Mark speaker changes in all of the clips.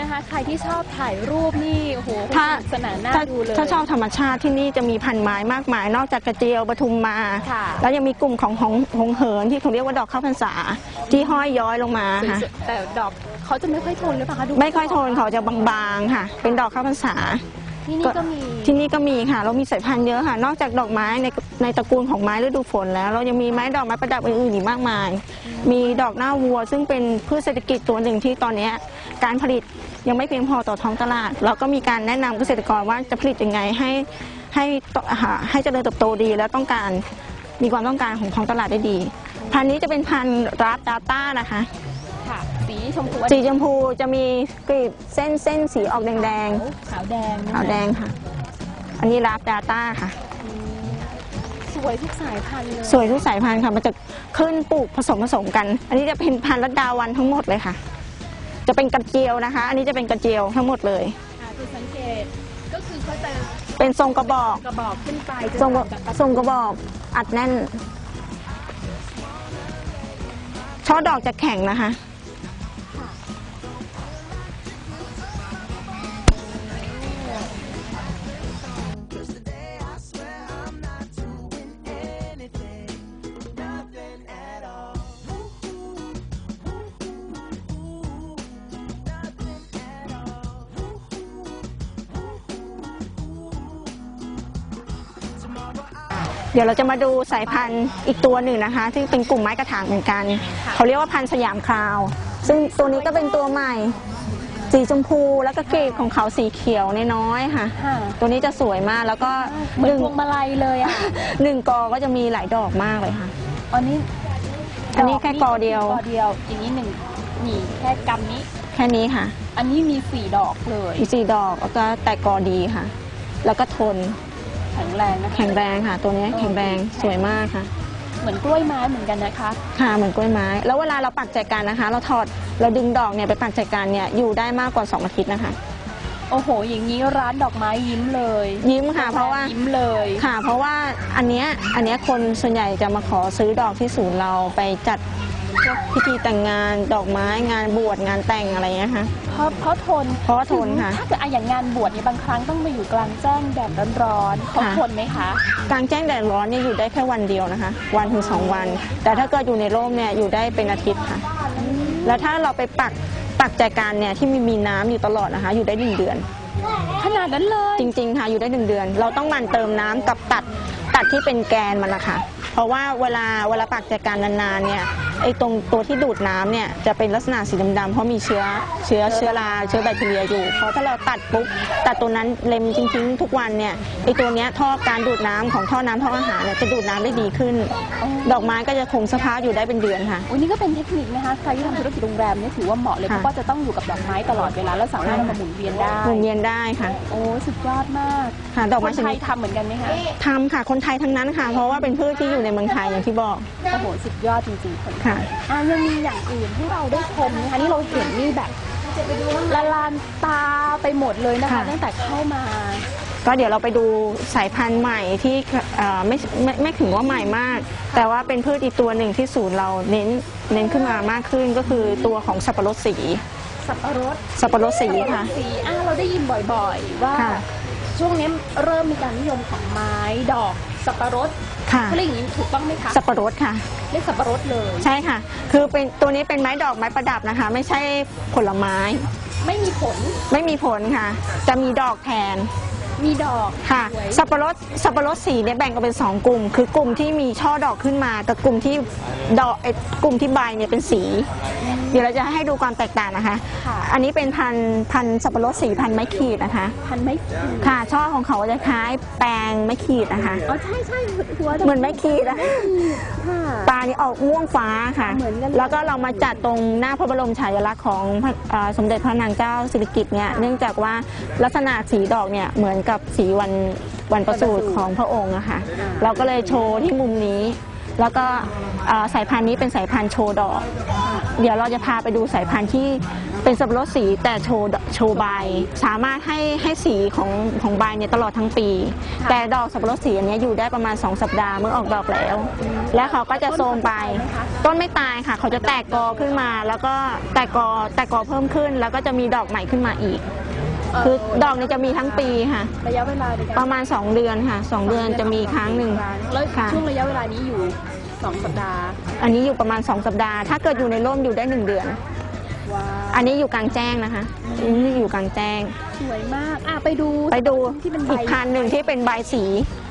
Speaker 1: นะคะ ใครที่ชอบถ่ายรูปนี่โอ้โห
Speaker 2: ถ้า
Speaker 1: สนุกสนานน่า
Speaker 2: ถ้า
Speaker 1: ดูเลย
Speaker 2: ถ้าชอบธรรมชาติที่นี่จะมีพันไม้มากมาย นอกจากกระเจียวปทุมมา
Speaker 1: ค่ะ
Speaker 2: แล้วยังมีกลุ่มของหงหงเหินที่เขาเรียกว่าดอกข้าวพรรษา ที่ห้อยย้อยลงมา
Speaker 1: สวย
Speaker 2: ค่ะ
Speaker 1: ๆแต่ดอกเขาจะไม่ค่อยทนหรือเปล่าคะดู
Speaker 2: ไม่ค่อยทนเขาจะบางๆค่ะ เป็นดอกข้าวพรรษา
Speaker 1: ที่นี่ก็มี
Speaker 2: ที่นี่ก็มีค่ะ เรามีสายพันธุ์เยอะค่ะ นอกจากดอกไม้ในในตระกูลของไม้ฤดูฝนแล้ว เรายังมีไม้ดอกไม้ประดับอื่นๆอีกมากมาย มีดอกหน้าวัว ซึ่งเป็นพืชเศรษฐกิจตัวหนึ่งที่ตอนเนี้ยการผลิต ยังไม่เพียงพอต่อท้องตลาด เราก็มีการแนะนำเกษตรกรว่าจะผลิตยังไงให้ให้ต่อหาให้เจริญเติบโตดีและต้องการมีความต้องการของท้องตลาดได้ดี พันธุ์นี้จะเป็นพันธุ์ราฟดาต้านะคะ
Speaker 1: ค่ะสีชมพู
Speaker 2: สีชมพูจะมีกลีบเส้นเส้นสีออกแดง
Speaker 1: ขาวแดง
Speaker 2: ๆ
Speaker 1: นะคะ
Speaker 2: ขาวแดงค่ะ อันนี้ราฟดาต้าค่ะ
Speaker 1: สวยทุกสายพันธุ์เลย
Speaker 2: สวยทุกสายพันธุ์ค่ะมันจะขึ้นปลูกผสมผสมกัน อันนี้จะเป็นพันธุ์รัดดาวันทั้งหมดเลยค่ะ จะเป็นกระเจียวนะคะ อันนี้จะเป็นกระเจียวทั้งหมดเลย
Speaker 1: ค่ะคือสังเกตก็คือเขาจะ
Speaker 2: เป็นทรงกระบอก
Speaker 1: กระบอกขึ้นไปจะ
Speaker 2: ทรง
Speaker 1: ต่างจาก
Speaker 2: ทรงกระบอกอัดแน่น ช่อดอกจะแข็งนะคะ ดี๋ยวเราจะมาดูสายพันธุ์อีกตัวหนึ่งนะคะ ที่เป็นกลุ่มไม้กระถางเหมือนกัน เขาเรียกว่าพันธุ์สยามคราว ซึ่งตัวนี้ก็เป็นตัวใหม่ สีชมพูแล้วก็กลีบของเขาสีเขียวน้อยๆค่ะ
Speaker 1: ค่ะ
Speaker 2: ตัวนี้จะสวยมากแล้วก็
Speaker 1: เหมื
Speaker 2: ห
Speaker 1: อน
Speaker 2: นึ่ง
Speaker 1: พวงมาลัยเลยอะ
Speaker 2: หนึ่งกอก็จะมีหลายดอกมากเลยค่ะ
Speaker 1: อันนี้
Speaker 2: อันนี้แค่กอเดียว
Speaker 1: กอเดียว อย่างนี้หนึ่งนี่แค่กำนี้
Speaker 2: แค่นี้ค่ะ
Speaker 1: อันนี้มีสี่ดอกเลย
Speaker 2: มีสี่ดอกแล้วก็แต่กอดีค่ะ แล้วก็ทน
Speaker 1: แข็งแรงนะคะ
Speaker 2: แข็งแรงค่ะ ตัวนี้แข็งแรงสวยมากค่ะ
Speaker 1: เหมือนกล้วยไม้เหมือนกันนะคะ
Speaker 2: ค่ะเหมือนกล้วยไม้ แล้วเวลาเราปักแจกันนะคะ เราถอดเราดึงดอกเนี่ยไปปักแจกันเนี่ยอยู่ได้มากกว่า 2 อาทิตย์นะคะ
Speaker 1: โอ้โห อย่างนี้ร้านดอกไม้ยิ้มเลย
Speaker 2: ยิ้มค่ะเพราะว่า
Speaker 1: ยิ้มเลย
Speaker 2: ค่ะ เพราะว่าอันเนี้ยอันเนี้ยคนส่วนใหญ่จะมาขอซื้อดอกที่ศูนย์เราไปจัด พวกพิธีแต่งงานดอกไม้งานบวชงานแต่งอะไรเงี้ยค่ะ
Speaker 1: เพราะเพราะทน
Speaker 2: เพราะว่าทนค่ะ
Speaker 1: ถ้าเกิดอะอย่างงานบวชเนี่ยบางครั้งต้องมาอยู่กลางแจ้งแดดร้อนๆเขา
Speaker 2: ค่ะ
Speaker 1: ทนไหมคะ
Speaker 2: กลางแจ้งแดดร้อนเนี่ยอยู่ได้แค่วันเดียวนะคะ วันถึงสองวัน แต่ถ้าเกิดอยู่ในร่มเนี่ยอยู่ได้เป็นอาทิตย์ค่ะ แล้วถ้าเราไปปักปักแจกันเนี่ยที่มีมีน้ำอยู่ตลอดนะคะ อยู่ได้หนึ่งเดือน
Speaker 1: ขนาดนั้นเลย
Speaker 2: จริงๆ ค่ะ อยู่ได้หนึ่งเดือน เราต้องหมั่นเติมน้ำกับตัดตัดที่เป็นแกนมันนะคะ เพราะว่าเวลาเวลาปักจากการนานๆ เนี่ยไอ้ตรงตัวที่ดูดน้ำเนี่ยจะเป็นลักษณะสีดำๆเพราะมีเชื้อเชื้อเชื้อราเชื้อแบคทีเรียอยู่เพราะถ้าเราตัดปุ๊บตัดตัวนั้นเล็มจริงๆ ทุกวันเนี่ยไอ้ตัวเนี้ยท่อการดูดน้ำของท่อน้ำท่ออาหารเนี่ยจะดูดน้ำได้ดีขึ้น ดอกไม้ก็จะคงสภาพอยู่ได้เป็นเดือนค่ะ
Speaker 1: วันนี้ก็เป็นเทคนิคนะคะใครที่ทำธุรกิจโรงแรมเนี่ยถือว่าเหมาะเลย
Speaker 2: ค่ะ
Speaker 1: เพราะว่าจะต้องอยู่กับดอกไม้ตลอดเวลาแล้วสามารถเอามาหมุนเวียนได้
Speaker 2: หมุนเวียนได้ค่ะ
Speaker 1: โอ้สุดยอดมาก
Speaker 2: ค่ะดอก
Speaker 1: ค
Speaker 2: ไม้
Speaker 1: น
Speaker 2: ช
Speaker 1: ไท
Speaker 2: นิ
Speaker 1: ย
Speaker 2: ด
Speaker 1: ทำเหมือนกันไหมคะ
Speaker 2: ทำค่ะคนไทยทั้งนั้นค่ะ เพราะว่าเป็นพืชที่อยู่ในเมืองไทยอย่างที่บอก
Speaker 1: โอ้โหสุดยอดจริงๆคนไทย
Speaker 2: ค่ะ
Speaker 1: อะยังมีอย่างอื่นที่เราได้ชมนะคะนี่เราเห็นนี่แบบละลานตาไปหมดเลยนะคะ
Speaker 2: ค่ะ
Speaker 1: ตั้งแต่เข้ามา
Speaker 2: ก็เดี๋ยวเราไปดูสายพันธุ์ใหม่ที่เอ่อไม่ไม่ไม่ถึงว่าใหม่มาก แต่ว่าเป็นพืชอีกตัวหนึ่งที่ศูนย์เราเน้นเน้นขึ้นมามากขึ้นก็คือตัวของสับปะรดสี
Speaker 1: สับปะรด
Speaker 2: สับปะรดสีค่ะ
Speaker 1: สีอะเราได้ยินบ่อยๆ ว่า
Speaker 2: ค่ะ
Speaker 1: ช่วงนี้เริ่มมีการนิยมของไม้ดอกสับปะรด
Speaker 2: ค่ะ
Speaker 1: เขาเรียกอย่างนี้ถูกต้องไหมคะ
Speaker 2: สับปะรดค่ะ
Speaker 1: เรียกสับปะรดเลย
Speaker 2: ใช่ค่ะ คือเป็นตัวนี้เป็นไม้ดอกไม้ประดับนะคะ ไม่ใช่ผลไม้
Speaker 1: ไม่มีผล
Speaker 2: ไม่มีผลค่ะ จะมีดอกแทน
Speaker 1: มีดอก
Speaker 2: ค่ะ
Speaker 1: สวย
Speaker 2: สับปะรดสับปะรดสีเนี่ยแบ่งออกเป็นสองกลุ่ม คือกลุ่มที่มีช่อดอกขึ้นมา กับกลุ่มที่ดอกเอ่อกลุ่มที่ใบเนี่ยเป็นสีเดี๋ยวเราจะให้ดูความแตกต่างนะคะ
Speaker 1: ค่ะ
Speaker 2: อันนี้เป็นพันธุ์พันธุ์สับปะรดสีพันธุ์ไม้ขีดนะคะ
Speaker 1: พันไม้ขีด
Speaker 2: ค่ะ ช่อของเขาจะคล้ายแปลงไม้ขีดนะคะ
Speaker 1: อ๋อใช่ใช่หัว
Speaker 2: เหมือนไม้ขีดอะ
Speaker 1: ค่ะ
Speaker 2: ปลานี่ออกม่วงฟ้าค่ะ
Speaker 1: เหมือนกันเลย
Speaker 2: แล้วก็เรามาจัดตรงหน้าพระบรมฉายาลักษณ์ของพระเอ่อสมเด็จพระนางเจ้าสิริกิติ์เนี่ย เนื่องจากว่าลักษณะสีดอกเนี่ยเหมือนกับสีวันวันประสูติของพระองค์อะค่ะ เราก็เลยโชว์ที่มุมนี้ แล้วก็เอ่อสายพันธุ์นี้เป็นสายพันธุ์โชว์ดอก เดี๋ยวเราจะพาไปดูสายพันธุ์ที่เป็นสับปะรดสีแต่โชว์โชว์ใบ สามารถให้ให้สีของของใบเนี่ยตลอดทั้งปี
Speaker 1: ค่ะ
Speaker 2: แต่ดอกสับปะรดสีอันเนี้ยอยู่ได้ประมาณ 2 สัปดาห์เมื่อออกดอกแล้ว แล้วเขาก็จะโทรมไป ต้นไม่ตายค่ะ เขาจะแตกกอขึ้นมา แล้วก็แตกกอแตกกอเพิ่มขึ้น แล้วก็จะมีดอกใหม่ขึ้นมาอีก คือดอกเนี่ยจะมีทั้งปีค่ะ
Speaker 1: ระยะเวลาในการ
Speaker 2: ประมาณ 2 เดือนค่ะ 2 เดือนจะมีครั้งหนึ่ง
Speaker 1: แล้ว
Speaker 2: ค่ะ
Speaker 1: ช่วงระยะเวลานี้อยู่ สองสัปดาห์
Speaker 2: อันนี้อยู่ประมาณ 2 สัปดาห์ ถ้าเกิดอยู่ในร่มอยู่ได้ 1 เดือน
Speaker 1: ว้าว
Speaker 2: อันนี้อยู่กลางแจ้งนะคะอันนี้อยู่กลางแจ้ง
Speaker 1: สวยมากอะไปดู
Speaker 2: ไปดู
Speaker 1: ที่เป็นใบ
Speaker 2: อีกพันธุ์หนึ่งที่เป็นใบสี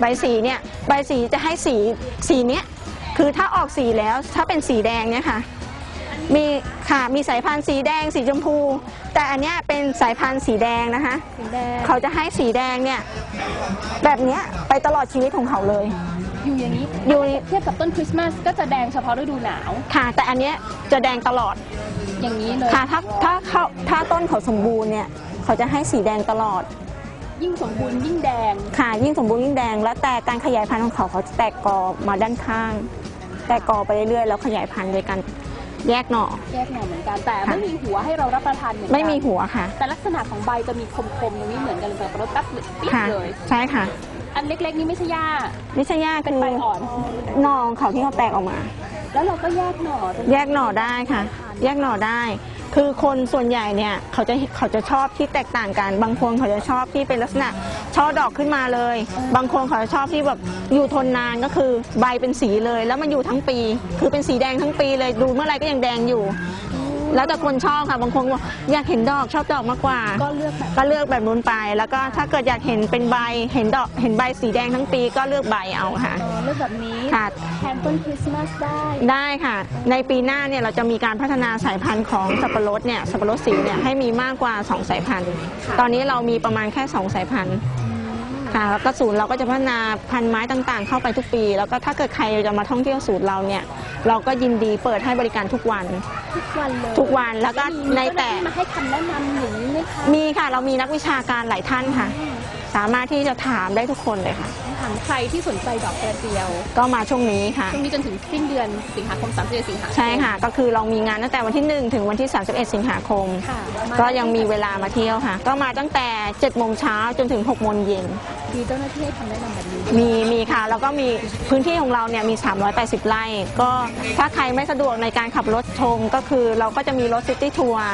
Speaker 2: ใบสีเนี่ยใบสีจะให้สีสีเนี้ยคือถ้าออกสีแล้วถ้าเป็นสีแดงเนี่ยค่ะ มีค่ะมีสายพันธุ์สีแดงสีชมพู แต่อันเนี้ยเป็นสายพันธุ์สีแดงนะคะ
Speaker 1: สีแดง
Speaker 2: เขาจะให้สีแดงเนี่ยแบบเนี้ยไปตลอดชีวิตของเขาเลย
Speaker 1: อยู่อย่างนี้
Speaker 2: อยู่
Speaker 1: เทียบกับต้นคริสต์มาสก็จะแดงเฉพาะฤดูหนาว
Speaker 2: ค่ะ แต่อันเนี้ยจะแดงตลอด
Speaker 1: อย่างนี้เลย
Speaker 2: ค่ะถ้าถ้าเขาถ้าต้นเขาสมบูรณ์เนี่ยเขาจะให้สีแดงตลอด
Speaker 1: ยิ่งสมบูรณ์ยิ่งแดง
Speaker 2: ค่ะ ยิ่งสมบูรณ์ยิ่งแดง แล้วแต่การขยายพันธุ์ของเขาเขาจะแตกกอมาด้านข้าง แตกกอไปเรื่อยๆแล้วขยายพันธุ์โดยการ แยกหน่อ
Speaker 1: แยกหน่อเหมือนกันแต่
Speaker 2: ค่ะ
Speaker 1: ไม่มีหัวให้เรารับประทานเหมือนกัน
Speaker 2: ไม่มีหัวค่ะ
Speaker 1: แต่ลักษณะของใบจะมีคมๆตรงนี้เหมือนกันเลยแบบรถแป๊บปิ๊บ
Speaker 2: ค่ะ
Speaker 1: เลย
Speaker 2: ใช่ค่ะ
Speaker 1: อันเล็กๆนี่ไม่ใช่หญ้า
Speaker 2: นิชยา
Speaker 1: เป็น
Speaker 2: คือ
Speaker 1: ใบอ่อน
Speaker 2: หนอของเขาที่เขาแตกออกมา
Speaker 1: แล้วเราก็แยกหน่อจน
Speaker 2: แยกหน่อได้ค่ะ แยกหน่อได้ คือคนส่วนใหญ่เนี่ยเขาจะเขาจะชอบที่แตกต่างกัน บางคนเขาจะชอบที่เป็นลักษณะช่อดอกขึ้นมาเลย บางคนเขาจะชอบที่แบบอยู่ทนนานก็คือใบเป็นสีเลย แล้วมันอยู่ทั้งปี คือเป็นสีแดงทั้งปีเลยดูเมื่อไหรก็ยังแดงอยู่ แล้วแต่คนชอบค่ะบางคนบอกอยากเห็นดอกชอบดอกมากกว่า
Speaker 1: ก็เลือกแบบ
Speaker 2: ก็เลือกแบบนู้นไป แล้วก็ถ้าเกิดอยากเห็นเป็นใบเห็นดอกเห็นใบสีแดงทั้งปีก็เลือกใบเอาค่ะ
Speaker 1: อ๋อเลือกแบบนี้
Speaker 2: ค่ะ
Speaker 1: แทนต้นคริสต์มาสได้
Speaker 2: ได้ค่ะ ในปีหน้าเนี่ยเราจะมีการพัฒนาสายพันธุ์ของสับปะรดเนี่ยสับปะรดสีเนี่ยให้มีมากกว่า 2 สายพันธุ์
Speaker 1: ค่ะ
Speaker 2: ตอนนี้เรามีประมาณแค่ 2 สายพันธุ์ ค่ะแล้วก็ศูนย์เราก็จะพัฒนาพันธุ์ไม้ต่างๆ เข้าไปทุกปี แล้วก็ถ้าเกิดใครจะมาท่องเที่ยวศูนย์เราเนี่ย เราก็ยินดีเปิดให้บริการทุกวัน
Speaker 1: ทุกวันเลย
Speaker 2: ทุกวันแล้วก็
Speaker 1: มี
Speaker 2: ในแต่
Speaker 1: เจ้าหาที่มาให้คำแนะนำอย่างนี้ไหมคะ
Speaker 2: มีค่ะเรามีนักวิชาการหลายท่านค่ะ สามารถที่จะถามได้ทุกคนเลยค่ะ
Speaker 1: ถามใครที่สนใจดอกกระเจียว
Speaker 2: ก็มาช่วงนี้ค่ะ
Speaker 1: ช่วงนี้จนถึงสิ้นเดือนสิงหาคม31สิงหาคม
Speaker 2: ใช่ค่ะ ก็คือเรามีงานตั้งแต่วันที่ 1 ถึงวันที่ 31 สิงหาคม
Speaker 1: ค่ะ
Speaker 2: ก็ยังมีเวลามาเที่ยวค่ะ ก็มาตั้งแต่7โมงเช้าจนถึง6โมงเย็น
Speaker 1: มีเจ้าหน้าที่ให้คำแนะนำแบบนี้ด้วย
Speaker 2: มีมีค่ะ แล้วก็มีพื้นที่ของเราเนี่ยมี 380 ไร่ ก็ถ้าใครไม่สะดวกในการขับรถชมก็คือเราก็จะมีรถซิตี้ทัวร์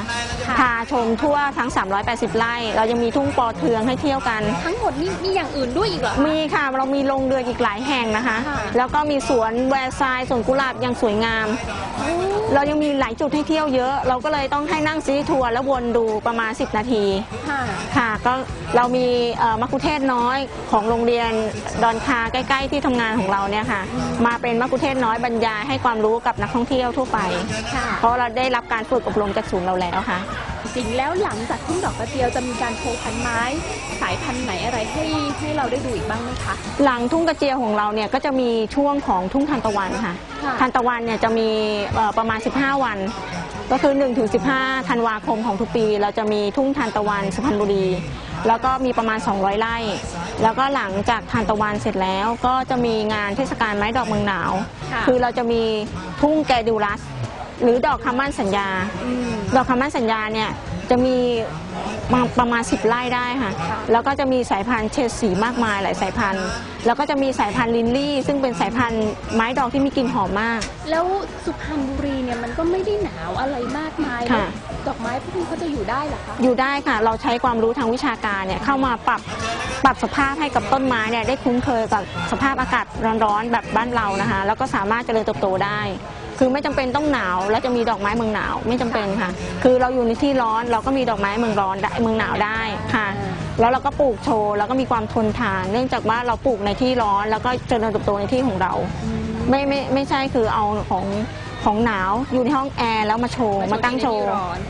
Speaker 2: พาชมทั่วทั้ง 380 ไร่ เรายังมีทุ่งปอเทืองให้เที่ยวกัน
Speaker 1: ทั้งหมดนี่มีอย่างอื่นด้วยอีกเหรอ
Speaker 2: มีค่ะเรามีโรงเรืออีกหลายแห่งนะคะ
Speaker 1: ค่ะ
Speaker 2: แล้วก็มีสวนแวร์ซายสวนกุหลาบยังสวยงาม เรายังมีหลายจุดให้เที่ยวเยอะ เราก็เลยต้องให้นั่งซิตี้ทัวร์แล้ววนดูประมาณ 10 นาที
Speaker 1: ค่ะ
Speaker 2: ค่ะก็เรามีเอ่อมัคคุเทศก์น้อยของโรงเรียนดอนคาใกล้ ๆ ที่ทำงานของเราเนี่ยค่ะ มาเป็นมัคคุเทศก์น้อยบรรยายให้ความรู้กับนักท่องเที่ยวทั่วไป
Speaker 1: ค่ะ
Speaker 2: เพราะเราได้รับการฝึกอบรมจากศูนย์เราแล้วค่ะ
Speaker 1: จริงแล้วหลังจากทุ่งดอกกระเจียวจะมีการโชว์พันไม้ สายพันธุ์ไหนอะไรให้ให้เราได้ดูอีกบ้างไหมคะ
Speaker 2: หลังทุ่งกระเจียวของเราเนี่ยก็จะมีช่วงของทุ่งทานตะวันค่ะ
Speaker 1: ค่ะ
Speaker 2: ทานตะวันเนี่ยจะมีเอ่อประมาณ 15 วัน ก็คือ1ถึง15ธันวาคมของทุกปี เราจะมีทุ่งทานตะวันสุพรรณบุรี แล้วก็มีประมาณ 200 ไร่ แล้วก็หลังจากทานตะวันเสร็จแล้วก็จะมีงานเทศกาลไม้ดอกเมืองหนาว
Speaker 1: ค่ะ
Speaker 2: คือเราจะมีทุ่งแกดูรัส หรือดอกคำมั่นสัญญา
Speaker 1: อืม
Speaker 2: ดอกคำมั่นสัญญาเนี่ยจะมีมาประมาณ 10ไร่ได้ค่ะ
Speaker 1: ค่ะ
Speaker 2: แล้วก็จะมีสายพันธุ์เฉดสีมากมายหลายสายพันธุ์ แล้วก็จะมีสายพันธุ์ลินลี่ ซึ่งเป็นสายพันธุ์ไม้ดอกที่มีกลิ่นหอมมาก
Speaker 1: แล้วสุพรรณบุรีเนี่ยมันก็ไม่ได้หนาวอะไรมากมาย
Speaker 2: ค่ะ
Speaker 1: ดอกไม้พวกนี้เขาจะอยู่ได้เหรอคะ
Speaker 2: อยู่ได้ค่ะ เราใช้ความรู้ทางวิชาการเนี่ยเข้ามาปรับปรับสภาพให้กับต้นไม้เนี่ยได้คุ้นเคยกับสภาพอากาศร้อนๆแบบบ้านเรานะคะ แล้วก็สามารถเจริญเติบโตได้ คือไม่จำเป็นต้องหนาว แล้วจะมีดอกไม้เมืองหนาวไม่จำเป็นค่ะ คือเราอยู่ในที่ร้อนเราก็มีดอกไม้เมืองร้อนได้เมืองหนาวได้ค่ะ แล้วเราก็ปลูกโชว์แล้วก็มีความทนทาน เนื่องจากว่าเราปลูกในที่ร้อน แล้วก็เจริญเติบโตในที่ของเรา ไม่ไม่ไม่ใช่คือเอาของของหนาวอยู่ในห้องแอร์แล้วมาโชว์มาตั้งโชว์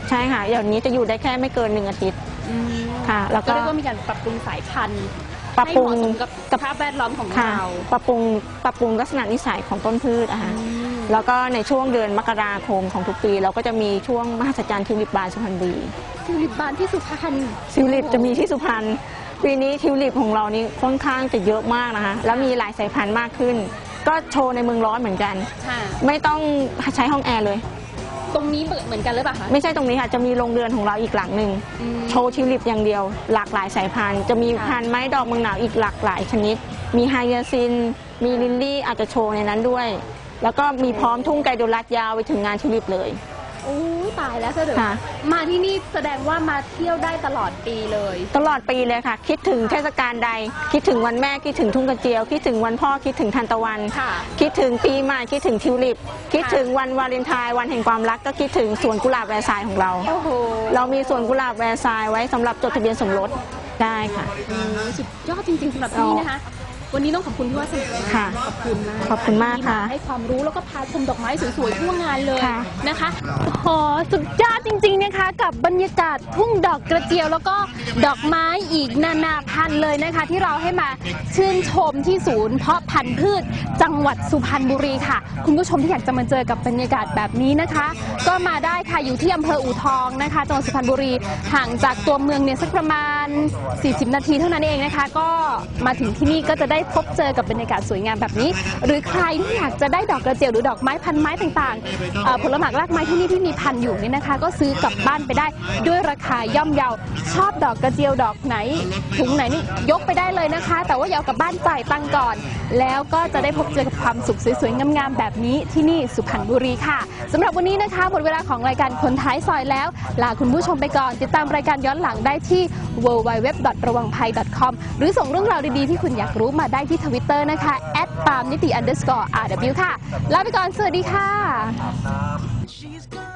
Speaker 2: ใช่ค่ะอย่างนี้จะอยู่ได้แค่ไม่เกินหนึ่งอาทิตย์
Speaker 1: อืม
Speaker 2: ค่ะ แล้ว
Speaker 1: ก็
Speaker 2: ก็
Speaker 1: เรียกว่ามีการปรับปรุงสายพันธุ์
Speaker 2: ปรับปรุง
Speaker 1: ให้เหมาะสมกับสภาพแวดล้อมของ
Speaker 2: ค่ะ
Speaker 1: เรา
Speaker 2: ปรับปรุงปรับปรุงลักษณะนิสัยของต้นพืชอะค่ะ
Speaker 1: อืม
Speaker 2: แล้วก็ในช่วงเดือนมกราคมของทุกปี เราก็จะมีช่วงมหัศจรรย์ทิวลิปบานสุพรรณบุรี
Speaker 1: ทิวลิปบานที่สุพรรณ
Speaker 2: ทิวลิปจะมีที่สุพรรณปีนี้ทิวลิปของเรานี่ค่อนข้างจะเยอะมากนะคะ แล้วมีหลายสายพันธุ์มากขึ้น ก็โชว์ในเมืองร้อนเหมือนกัน
Speaker 1: ค่ะ
Speaker 2: ไม่ต้องใช้ห้องแอร์เลย
Speaker 1: ตรงนี้เหมือนกันหรือเปล่าคะ
Speaker 2: ไม่ใช่ตรงนี้ค่ะจะมีโรงเรือนของเราอีกหลังหนึ่ง
Speaker 1: อืม
Speaker 2: โชว์ทิวลิปอย่างเดียว หลากหลายสายพันธุ์จะมี
Speaker 1: ค่ะ
Speaker 2: พันธุ์ไม้ดอกเมืองหนาวอีกหลากหลายชนิด มีไฮยาซิน มีลิลลี่อาจจะโชว์ในนั้นด้วย แล้วก็มีพร้อมทุ่งไกโดรัสยาวไปถึงงานทิวลิปเลย
Speaker 1: โอ้ยตายแล้วเสด็จ
Speaker 2: ค่ะ
Speaker 1: มาที่นี่แสดงว่ามาเที่ยวได้ตลอดปีเลย
Speaker 2: ตลอดปีเลยค่ะ คิดถึงเทศกาลใด คิดถึงวันแม่คิดถึงทุ่งกระเจียว คิดถึงวันพ่อคิดถึงทันตะวัน
Speaker 1: ค่ะ
Speaker 2: คิดถึงปีใหม่คิดถึงทิวลิป คิดถึงวันวาเลนไทน์วันแห่งความรักก็คิดถึงสวนกุหลาบแวร์ซายน์ของเรา
Speaker 1: โอ้โห
Speaker 2: เรามีสวนกุหลาบแวร์ซายน์ไว้สำหรับจดทะเบียนสมรสได้ค่ะ
Speaker 1: อืมสุดยอดจริงๆสำหรับที่นี่นะคะ วันนี้ต้องขอบคุณพี่วาสนา
Speaker 2: ค่ะ
Speaker 1: ขอบคุณมาก
Speaker 2: ขอบคุณมากค่ะ
Speaker 1: ที่ให้ความรู้แล้วก็พาชมดอกไม้สวยๆทั่วงานเลย
Speaker 2: ค่ะ
Speaker 1: นะคะโอ้โหสุดยอดจริงๆนะคะ กับบรรยากาศทุ่งดอกกระเจียว แล้วก็ดอกไม้อีกนานาพันธุ์เลยนะคะ ที่เราให้มาชื่นชมที่ศูนย์เพาะพันธุ์พืชจังหวัดสุพรรณบุรีค่ะ คุณผู้ชมที่อยากจะมาเจอกับบรรยากาศแบบนี้นะคะ ก็มาได้ค่ะอยู่ที่อำเภออู่ทองนะคะจังหวัดสุพรรณบุรีห่างจากตัวเมืองเนี่ยสักประมาณ 40 นาทีเท่านั้นเองนะคะ ก็มาถึงที่นี่ก็จะได้พบเจอกับบรรยากาศสวยงามแบบนี้ หรือใครที่อยากจะได้ดอกกระเจียวหรือดอกไม้พันไม้ต่างๆเอ่อผลหมากรากไม้ที่นี่ที่มีพันธุ์อยู่เนี่ยนะคะ ก็ซื้อกลับบ้านไปได้ด้วยราคาย่อมเยาชอบดอกกระเจียวดอกไหนถุงไหนนี่ยกไปได้เลยนะคะ แต่ว่าอย่าเอากลับบ้านจ่ายตังค์ก่อน แล้วก็จะได้พบเจอกับความสุขสวยๆงามๆแบบนี้ที่นี่สุพรรณบุรีค่ะสำหรับวันนี้นะคะหมดเวลาของรายการคนท้ายซอยแล้ว ลาคุณผู้ชมไปก่อน ติดตามรายการย้อนหลังได้ที่ w w w ระวังภัย .com หรือส่งเรื่องราวดีๆที่คุณอยากรู้มาได้ที่ทวิตเตอร์นะคะตามนิติ underscore rw ค่ะลาไปก่อน สวัสดีค่ะ
Speaker 3: She's gone.